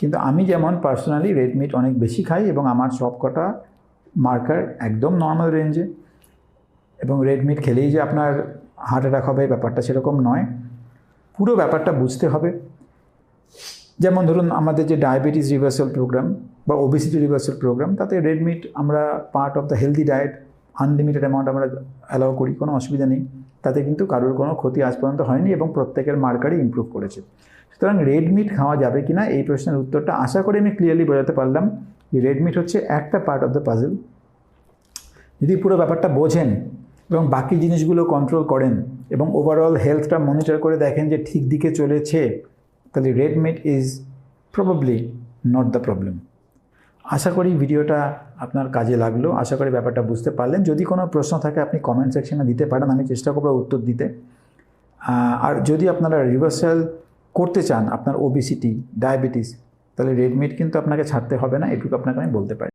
কিন্তু আমি যেমন পার্সোনালি রেড মিট অনেক বেশি খাই এবং আমার সব কটা মার্কার একদম নর্মাল রেঞ্জে এবং রেড মিট খেলেই যে আপনার হার্ট অ্যাটাক হবে, ব্যাপারটা সেরকম নয়। পুরো ব্যাপারটা বুঝতে হবে। যেমন ধরুন আমাদের যে ডায়াবেটিস রিভার্সাল প্রোগ্রাম বা ওবিসিটি রিভার্সাল প্রোগ্রাম তাতে রেড মিট আমরা part of the healthy diet unlimited amount আমরা অ্যালাউ করি, কোনো অসুবিধা নেই। তাতে কিন্তু কারোর কোনো ক্ষতি আজ পর্যন্ত হয়নি এবং প্রত্যেকের মার্কারই ইমপ্রুভ করেছে। সুতরাং রেড মিট খাওয়া যাবে কি না এই প্রশ্নের উত্তরটা আশা করি আমি ক্লিয়ারলি বোঝাতে পারলাম যে রেড মিট হচ্ছে একটা পার্ট অফ দ্য পাজল যদি পুরো ব্যাপারটা বোঝেন এবং বাকি জিনিসগুলো কন্ট্রোল করেন এবং ওভারঅল হেলথটা মনিটর করে দেখেন যে ঠিক দিকে চলেছে, তাহলে red meat is probably not the problem আশা করি ভিডিওটা আপনার কাজে লাগল, আশা করি ব্যাপারটা বুঝতে পারলেন। যদি কোনো প্রশ্ন থাকে, আপনি কমেন্ট সেকশনে দিতে পারেন, আমি চেষ্টা করব উত্তর দিতে। আর যদি আপনারা রিভার্সাল করতে চান, আপনার ওবিসিটি ডায়াবেটিস তাহলে রেডমিট কিন্তু আপনাকে ছাড়তে হবে না, এটুকু আপনাকে আমি বলতে পারি।